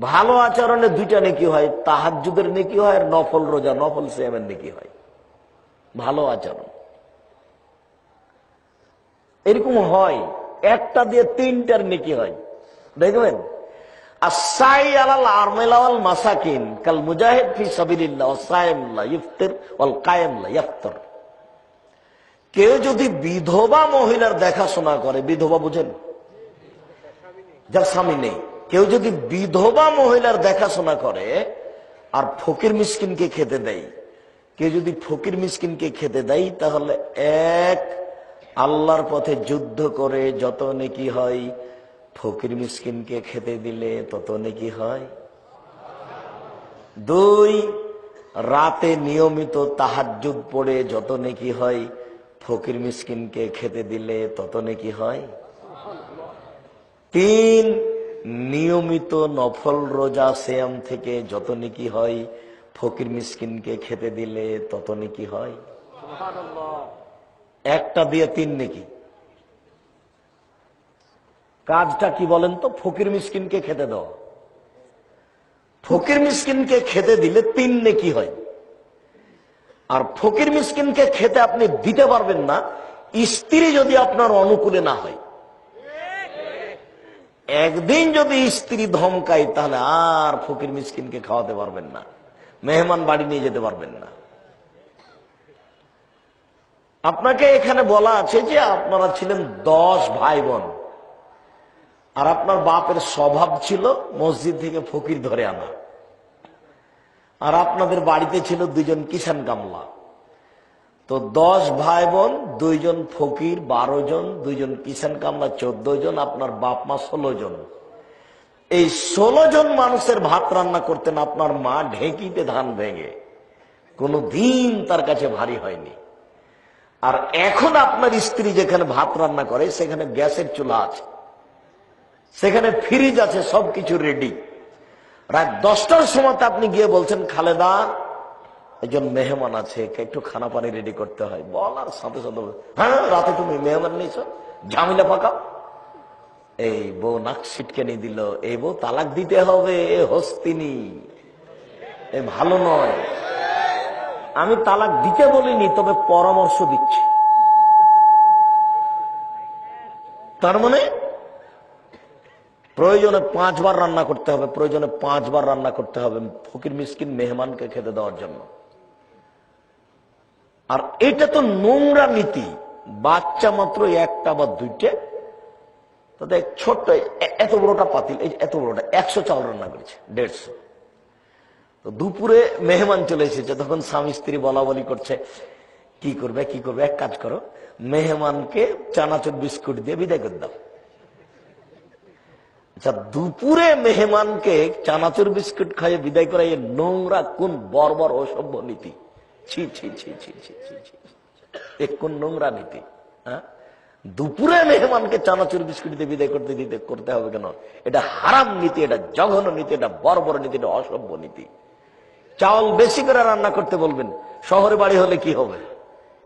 ভালো আচরণে দুইটা নেকি হয় তাহাজুদের নেকি হয়, আর নফল রোজা, নফল সিয়ামের নেকি হয়। ভালো আচরণ। এরকম হয়, একটা দিয়ে তিনটার নেকি হয়। দেখবেন? মাসাকিন কাল মুজাহিদ কেউ যদি বিধবা মহিলার দেখাশোনা করে, বিধবা বুঝেন? যার স্বামী নেই। কেউ যদি বিধবা মহিলার দেখাশোনা করে আর ফকির মিসকিনকে খেতে দেয়, কেউ যদি ফকির মিসকিনকে খেতে দেয়, তাহলে এক, আল্লাহর পথে যুদ্ধ করে যত নেকি হয়, ফকির মিসকিনকে খেতে দিলে তত নেকি হয়। দুই, রাতে নিয়মিত তাহাজ্জুদ পড়ে যত নেকি হয়, ফকির মিসকিনকে খেতে দিলে তত নেকি হয়। তিন নিয়মিত নফল রোজা শ্যাম থেকে যত নেকি হয় ফকির মিসকিনকে খেতে দিলে তত নেকি হয়? একটা দিয়ে তিন নেকি? কাজটা কি বলেন তো? ফকির মিসকিনকে খেতে দাও। ফকির মিসকিনকে খেতে দিলে তিন নেকি হয়? আর ফকির মিসকিনকে খেতে আপনি দিতে পারবেন না স্ত্রী যদি আপনার অনুকূলে না হয়। একদিন যদি স্ত্রী ধমকায়, তাহলে আর ফকির মিসকিনকে খাওয়াতে পারবেন না। মেহমান বাড়ি নিয়ে যেতে পারবেন না। আপনাকে এখানে বলা আছে যে আপনারা ছিলেন দশ ভাই বোন আর আপনার বাপের স্বভাব ছিল মসজিদ থেকে ফকির ধরে আনা। আর আপনাদের বাড়িতে ছিল দুজন কিষান কামলা তো দশ ভাই বোন দুইজন ফকির বারো জন দুইজন কিষান কামলা চোদ্দ জন আপনার বাপ মা ষোলো জন এই ষোলো জন মানুষের ভাত রান্না করতেন, আপনার মা ঢেঁকিতে ধান ভেঙে। কোনো দিন তার কাছে ভারী হয়নি। আর এখন আপনার স্ত্রী যেখানে ভাত রান্না করে, সেখানে গ্যাসের চুলা আছে। সেখানে ফ্রিজ আছে, সবকিছু রেডি রাত দশটার সময় আপনি গিয়ে বলছেন, খালেদা একজন মেহমান আছে একটু খানা পানি রেডি করতে হয়। বলার সাথে সাথে হ্যাঁ রাতে তুমি মেহমান নিয়েছো? ঝামেলা পাকাও। এই বউ নাক ছিটকে নিয়ে দিল। এই বউ তালাক দিতে হবে, এ হস্তিনী। এ ভালো নয়। আমি তালাক দিতে বলিনি, তবে পরামর্শ দিচ্ছি। তার মানে প্রয়োজনে পাঁচবার রান্না করতে হবে, প্রয়োজনে পাঁচবার রান্না করতে হবে ফকির মিসকিন মেহমানকে খেতে দেওয়ার জন্য। আর এটা তো নোংরা নীতি। বাচ্চা মাত্র একটা বা দুইটা, তাদের ছোট্ট এত বড়টা পাতিল, এই এত বড়টা, একশো চাল রান্না করেছে, দেড়শো। তো দুপুরে মেহমান চলে এসেছে, তখন স্বামী স্ত্রী বলা বলি করছে, কি করবে কি করবে? এক কাজ করো, মেহমানকে চানাচুর বিস্কুট দিয়ে বিদায় করে দাও। আচ্ছা দুপুরে মেহমানকে চানাচুর বিস্কুট খাইয়ে বিদায় করা এই নোংরা, কোন বর্বর অসভ্য নীতি। ছি ছি ছি ছি ছি ছি ছি। এ কোন নোংরা নীতি হ্যাঁ? দুপুরে মেহমানকে চানাচুর, বিস্কুট দিয়ে বিদায় করতে দিতে করতে হবে কেন? এটা হারাম নীতি, এটা জঘন্য নীতি, এটা বর্বর নীতি, এটা অসভ্য নীতি। চাউল বেশি করে রান্না করতে বলবেন, শহরে বাড়ি হলে কি হবে?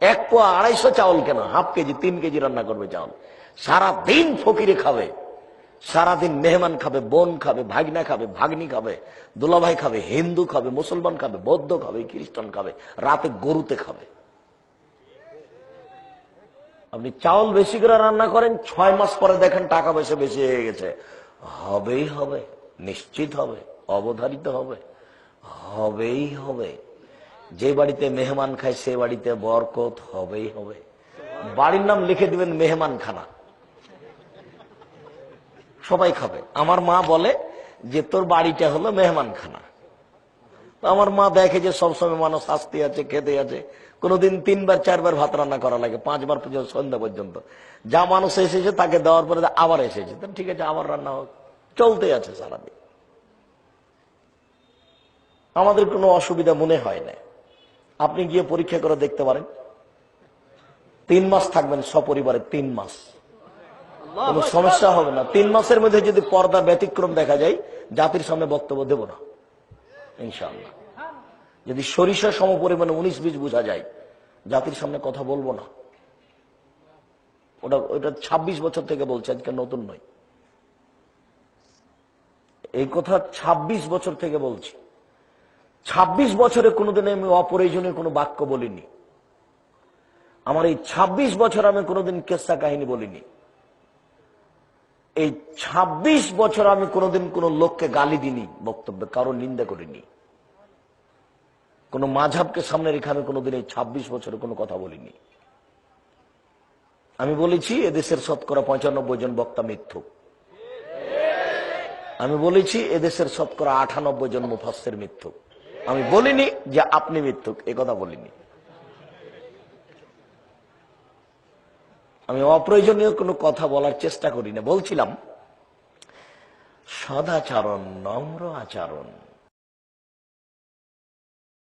এক পোয়া আড়াইশো চাউল কেন? হাফ কেজি, তিন কেজি রান্না করবে চাউল। সারা দিন ফকিরে খাবে। সারাদিন মেহমান খাবে, বোন খাবে, ভাগনা খাবে, ভাগ্নি খাবে, দুলাভাই খাবে, হিন্দু খাবে, মুসলমান খাবে, বৌদ্ধ খাবে, খ্রিস্টান খাবে, রাতে গরুতে খাবে। আপনি চাউল বেশি করে রান্না করেন, ছয় মাস পরে দেখেন টাকা পয়সা বেশি হয়ে গেছে। হবেই হবে, নিশ্চিত হবে, অবধারিত হবে, হবেই হবে। যে বাড়িতে মেহমান খায়, সে বাড়িতে বরকত হবেই হবে। বাড়ির নাম লিখে দিবেন মেহমান খানা সবাই খাবে। আমার মা বলে যে, তোর বাড়িটা হলো মেহমান খানা তো আমার মা দেখে যে সবসময় মানুষ আসতে আছে, খেতে আছে। কোনোদিন তিনবার, চারবার ভাত রান্না করা লাগে, পাঁচবার পর্যন্ত সন্ধ্যা পর্যন্ত। যা মানুষ এসেছে, তাকে দেওয়ার পরে আবার এসেছে। ঠিক আছে, আবার রান্না হোক। চলতে আছে সারাদিন। আমাদের কোনো অসুবিধা মনে হয় না। আপনি গিয়ে পরীক্ষা করে দেখতে পারেন। তিন মাস থাকবেন সপরিবারে, তিন মাস। কোনো সমস্যা হবে না। তিন মাসের মধ্যে যদি পর্দা ব্যতিক্রম দেখা যায়, জাতির সামনে বক্তব্য দেব না। ইনশাআল্লাহ। যদি সরিষা সম পরিমাণে উনিশ বীজ বোঝা যায়, জাতির সামনে কথা বলব না। ওটা ওটা ২৬ বছর থেকে বলছে, আজকে নতুন নয়। এই কথা ২৬ বছর থেকে বলছি। ২৬ বছরে কোনোদিন আমি অপ্রয়োজনীয় কোনো বাক্য বলিনি। আমার এই ২৬ বছর আমি কোনোদিন কেসা কাহিনী বলিনি। এই ২৬ বছর আমি কোনোদিন কোনো লোককে গালি দিনি বক্তব্যে, কারও নিন্দা করিনি। কোন মাঝাবকে সামনে রেখে আমি কোনোদিন এই ২৬ বছরে কোনো কথা বলিনি। আমি বলেছি, এদেশের শতকরা পঁচানব্বই জন বক্তা মিথ্যুক। আমি বলেছি, এদেশের শতকরা আটানব্বই জন মুফাসের মিথ্যুক। আমি বলিনি যে আপনি মিথ্যুক, এ কথা বলিনি। আমি অপ্রয়োজনীয় কোনো কথা বলার চেষ্টা করি না। বলছিলাম সদাচরণ নম্র আচরণ।